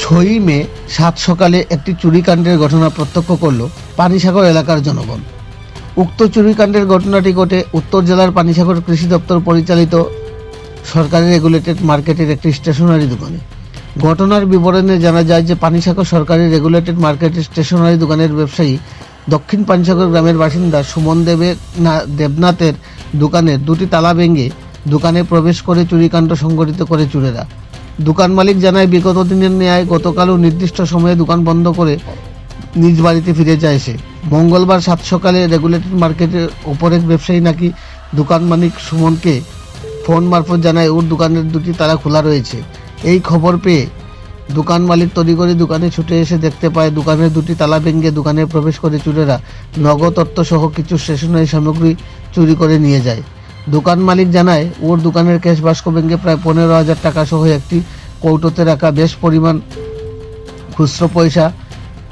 ছয়ই মে সাত সকালে একটি চুরিকাণ্ডের ঘটনা প্রত্যক্ষ করল পানিসাগর এলাকার জনগণ। উক্ত চুরিকাণ্ডের ঘটনাটি ঘটে উত্তর জেলার পানিসাগর কৃষি দপ্তর পরিচালিত সরকারি রেগুলেটেড মার্কেটের একটি স্টেশনারি দোকানে। ঘটনার বিবরণে জানা যায় যে পানিসাগর সরকারি রেগুলেটেড মার্কেটের স্টেশনারি দোকানের ব্যবসায়ী দক্ষিণ পানিসাগর গ্রামের বাসিন্দা সুমন দেবের না দেবনাথের দোকানের দুটি তালা ভেঙে দোকানে প্রবেশ করে চুরিকাণ্ড সংঘটিত করে চোরেরা। দোকান মালিক জানায়, বিগত দিনের ন্যায় গতকালও নির্দিষ্ট সময়ে দোকান বন্ধ করে নিজ বাড়িতে ফিরে যায় সে। মঙ্গলবার সাত সকালে রেগুলেটেড মার্কেটের ওপরের ব্যবসায়ী নাকি দোকান মালিক সুমনকে ফোন মারফত জানায়, ওর দোকানের দুটি তালা খোলা রয়েছে। এই খবর পেয়ে দোকান মালিক তড়িঘড়ি দোকানে ছুটে এসে দেখতে পায়, দোকানের দুটি তালা ভেঙে দোকানে প্রবেশ করে চোরেরা নগদ অর্থ সহ কিছু স্টেশনারি সামগ্রী চুরি করে নিয়ে যায়। দোকান মালিক জানায়, ওর দোকানের ক্যাশ বাস্ক ব্যাংকে প্রায় পনেরো হাজার টাকা সহ একটি কৌটোতে রাখা বেশ পরিমাণ খুচরো পয়সা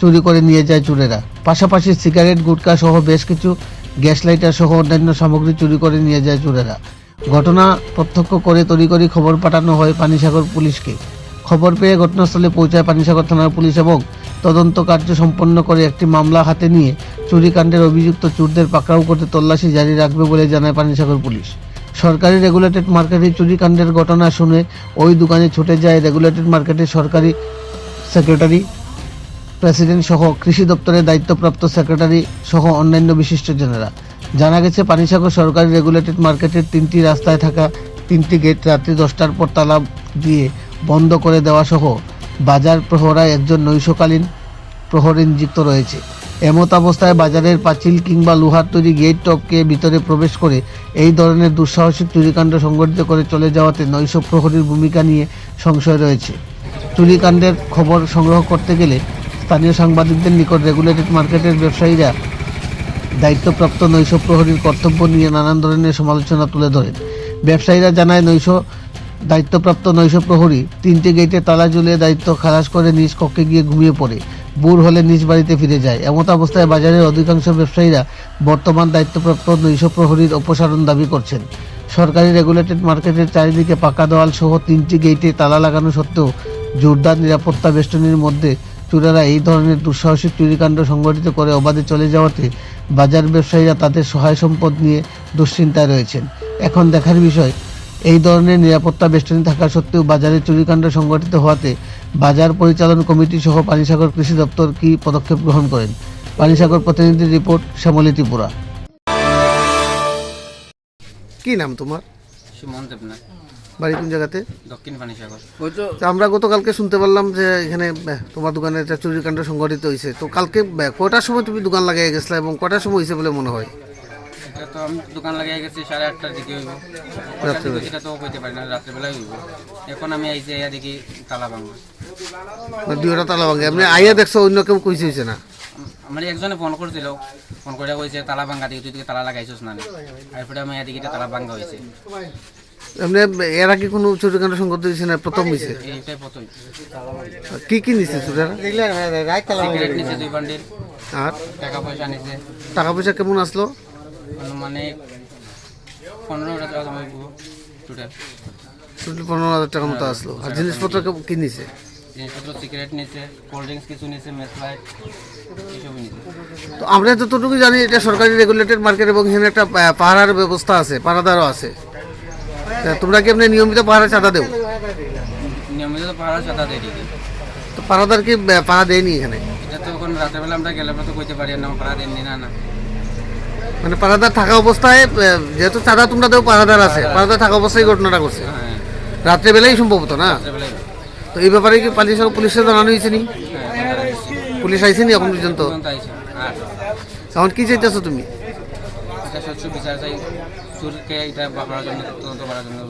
চুরি করে নিয়ে যায় চোরেরা। পাশাপাশি সিগারেট, গুটকা সহ বেশ কিছু গ্যাস লাইটার সহ অন্যান্য সামগ্রী চুরি করে নিয়ে যায় চোরেরা। ঘটনা প্রত্যক্ষ করে তড়িঘড়ি খবর পাঠানো হয় পানিসাগর পুলিশকে। খবর পেয়ে ঘটনাস্থলে পৌঁছায় পানিসাগর থানার পুলিশ এবং তদন্ত কার্য সম্পন্ন করে একটি মামলা হাতে নিয়ে চুরিকাণ্ডের অভিযুক্ত চোরদের পাকড়াও করতে তল্লাশি জারি রাখবে বলে জানায় পানিসাগর পুলিশ। সরকারি রেগুলেটেড মার্কেটে চুরিকাণ্ডের ঘটনা শুনে ওই দোকানে ছুটে যায় রেগুলেটেড মার্কেটের সরকারি সেক্রেটারি, প্রেসিডেন্ট সহ কৃষি দপ্তরের দায়িত্বপ্রাপ্ত সেক্রেটারি সহ অন্যান্য বিশিষ্টজনেরা জানা গেছে, পানিসাগর সরকারি রেগুলেটেড মার্কেটের তিনটি রাস্তায় থাকা তিনটি গেট রাত্রি দশটার পর তালা দিয়ে বন্ধ করে দেওয়া সহ বাজার প্রহরায় একজন নৈশকালীন প্রহরী নিযুক্ত রয়েছে। এমত অবস্থায় বাজারের পাঁচিল কিংবা লোহার তৈরি গেট টপকে ভিতরে প্রবেশ করে এই ধরনের দুঃসাহসিক চুরিকাণ্ড সংগঠিত করে চলে যাওয়াতে নৈশ প্রহরীর ভূমিকা নিয়ে সংশয় রয়েছে। চুরিকাণ্ডের খবর সংগ্রহ করতে গেলে স্থানীয় সাংবাদিকদের নিকট রেগুলেটেড মার্কেটের ব্যবসায়ীরা দায়িত্বপ্রাপ্ত নৈশ প্রহরীর কর্তব্য নিয়ে নানান ধরনের সমালোচনা তুলে ধরেন। ব্যবসায়ীরা জানায়, নৈশ দায়িত্বপ্রাপ্ত নৈশ প্রহরী তিনটি গেটে তালা ঝুলিয়ে দায়িত্ব খালাস করে নিজ কক্ষে গিয়ে ঘুমিয়ে পড়ে। বুর হলে নিজ বাড়িতে ফিরে যায়। এমত অবস্থায় বাজারের অধিকাংশ ব্যবসায়ীরা বর্তমান দায়িত্বপ্রাপ্ত নৈশ প্রহরীর অপসারণ দাবি করছেন। সরকারি রেগুলেটেড মার্কেটের চারিদিকে পাকা দেওয়াল সহ তিনটি গেটে তালা লাগানো সত্ত্বেও জোরদার নিরাপত্তা বেষ্টনীর মধ্যে চোরেরা এই ধরনের দুঃসাহসিক চুরিকাণ্ড সংগঠিত করে অবাধে চলে যাওয়াতে বাজার ব্যবসায়ীরা তাদের সহায় সম্পদ নিয়ে দুশ্চিন্তায় রয়েছেন। এখন দেখার বিষয় এই ধরনের নিরাপত্তা বেষ্টনী থাকা সত্ত্বেও বাজারে চুরিকাণ্ড সংঘটিত হওয়াতে বাজার পরিচালন কমিটি সহ পানিসাগর কৃষি দপ্তর কি পদক্ষেপ গ্রহণ করেন? পানিসাগর প্রতিনিধি রিপোর্ট শ্যামলী ত্রিপুরা। কি নাম তোমার? সুমন দেবনাথ। বাড়ি কোন জায়গাতে? দক্ষিণ পানিসাগর। তো আমরা গতকালকে শুনতে পারলাম যে এখানে আহ, তোমার দোকানে একটা চুরিকাণ্ড সংঘটিত হয়েছে। তো কালকে আহ, কটার সময় তুমি দোকান লাগাই গেছিলা এবং কটার সময় হয়েছে বলে মনে হয়? এটা তো আমি দোকান লাগিয়ে গেছি সাড়ে আটটার দিকে হইব। এটা তো কইতে পারি না রাত্রেবেলায় হইব। এখন আমি আইছি আইয়া দেখি তালা ভাঙা মানে দুইটা তালা ভাঙে। আপনি আইয়া দেখছ অন্য কেউ কইছে হয়েছে না? আমার একজনে ফোন করছিল ফোন করে কইছে তালা ভাঙা দিকে তুই দিকে তালা লাগাইছিস না তারপরে আমি এদিকে তালা ভাঙা হয়েছে এমনি এর আগে কোনো চুরিকাণ্ড সংঘটিত হয়েছে না? প্রথম হয়েছে প্রথম। কি কি নিছে চুরেরা সিগারেট নিচে দুই বান্ডিল। আর? টাকা পয়সা নিচে টাকা পয়সা কেমন আসলো? পনেরো টাকা সময় টোটাল টোটাল পনেরো হাজার টাকার মতো আসলো। আর জিনিসপত্র কেমন- কি নিছে? জিনিসপত্র সিগারেট নিচে কোল্ড ড্রিঙ্কস কিছু নিচে মেসলাইট এইসবই নিচে তো আমরা যতটুকু জানি এটা সরকারি রেগুলেটেড মার্কেট এবং এখানে একটা পাহারার ব্যবস্থা আছে পাহারাদারও আছে। তোমরা কি এমনি নিয়মিত পাহারা চাঁদা দেও? নিয়মিত তো দেয় পাহারাদার কি পাহারা দেয়নি এখানে? এটা তো এখন রাতের বেলা আমরা গেলে আমরা তো কইতে পারি না পাহাড় দেননি না না। মানে পাড়াদার থাকা অবস্থায় যেহেতু চাঁদা তোমরা দেও পাড়াদার আছে পাড়াদার থাকা অবস্থায় ঘটনাটা করছে বেলাই রাত্রেবেলাই সম্ভবত না? তো এই ব্যাপারে কি পালিশ পুলিশে জানানো হয়েছে নি? পুলিশ আইছে নি এখন পর্যন্ত? এখন কি চাইতেছো তুমি? বিচার চাই। চুরকে এটা বাড়ার জন্য তদন্ত করার জন্য।